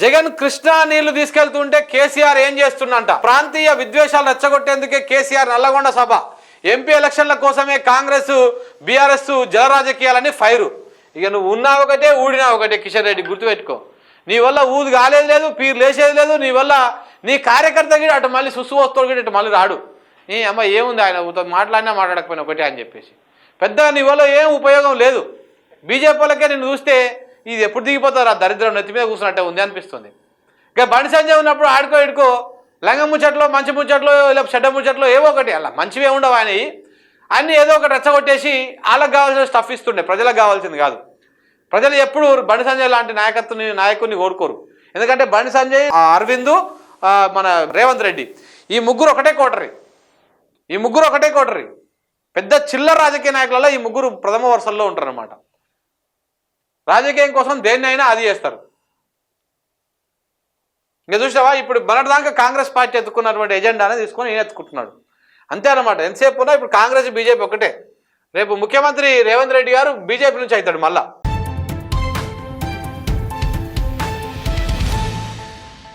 జగన్ కృష్ణా నీళ్ళు తీసుకెళ్తుంటే కేసీఆర్ ఏం చేస్తున్నంట ప్రాంతీయ విద్వేషాలు రెచ్చగొట్టేందుకే కేసీఆర్ నల్లగొండ సభ. ఎంపీ ఎలక్షన్ల కోసమే కాంగ్రెస్ బీఆర్ఎస్ జల రాజకీయాలని ఫైరు. ఇక నువ్వు ఉన్నా ఒకటే ఊడినా ఒకటే కిషన్ రెడ్డి గుర్తుపెట్టుకో. నీ వల్ల ఊది కాలేదు లేదు పీరు లేచేది లేదు నీ వల్ల నీ కార్యకర్త కూడా అటు మళ్ళీ సుసు వస్తాడు కూడా ఇటు మళ్ళీ రాడు. నీ అమ్మ ఏముంది ఆయన? మాట్లాడినా మాట్లాడకపోయినా ఒకటే అని చెప్పేసి. పెద్దగా నీ వల్ల ఏం ఉపయోగం లేదు. బీజేపీ వాళ్ళకే నేను చూస్తే ఇది ఎప్పుడు దిగిపోతారు? ఆ దరిద్రం నెత్తి మీద కూర్చున్నట్టే ఉంది అనిపిస్తుంది. ఇక బండి సంజయ్ ఉన్నప్పుడు ఆడుకో ఇడుకో. లంగ ముచ్చట్లో మంచి ముచ్చట్లో ఇలా చెడ్డ ముచ్చట్లో ఏవో ఒకటి అలా మంచివే ఉండవు ఆయన అన్నీ ఏదో ఒకటి రెచ్చగొట్టేసి వాళ్ళకి కావాల్సిన స్టఫ్ ఇస్తుండే. ప్రజలకు కావాల్సింది కాదు. ప్రజలు ఎప్పుడు బండి సంజయ్ లాంటి నాయకత్వని నాయకుడిని కోరుకోరు. ఎందుకంటే బండి సంజయ్ అరవిందు అరవింద్ మన రేవంత్ రెడ్డి ఈ ముగ్గురు ఒకటే కోటరి. ఈ ముగ్గురు ఒకటే కోటరి. పెద్ద చిల్లర రాజకీయ నాయకులలో ఈ ముగ్గురు ప్రథమ వరుసల్లో ఉంటారన్నమాట. రాజకీయం కోసం దేన్నైనా అది చేస్తారు. ఇంకా చూసావా ఇప్పుడు మొన్నటిదాకా కాంగ్రెస్ పార్టీ ఎత్తుకున్నటువంటి ఎజెండానే తీసుకొని ఈయన ఎత్తుకుంటున్నాడు. అంతే అనమాట ఎంతసేపు ఉన్నా ఇప్పుడు కాంగ్రెస్ బీజేపీ ఒకటే. రేపు ముఖ్యమంత్రి రేవంత్ రెడ్డి గారు బీజేపీ నుంచి అవుతాడు మళ్ళా.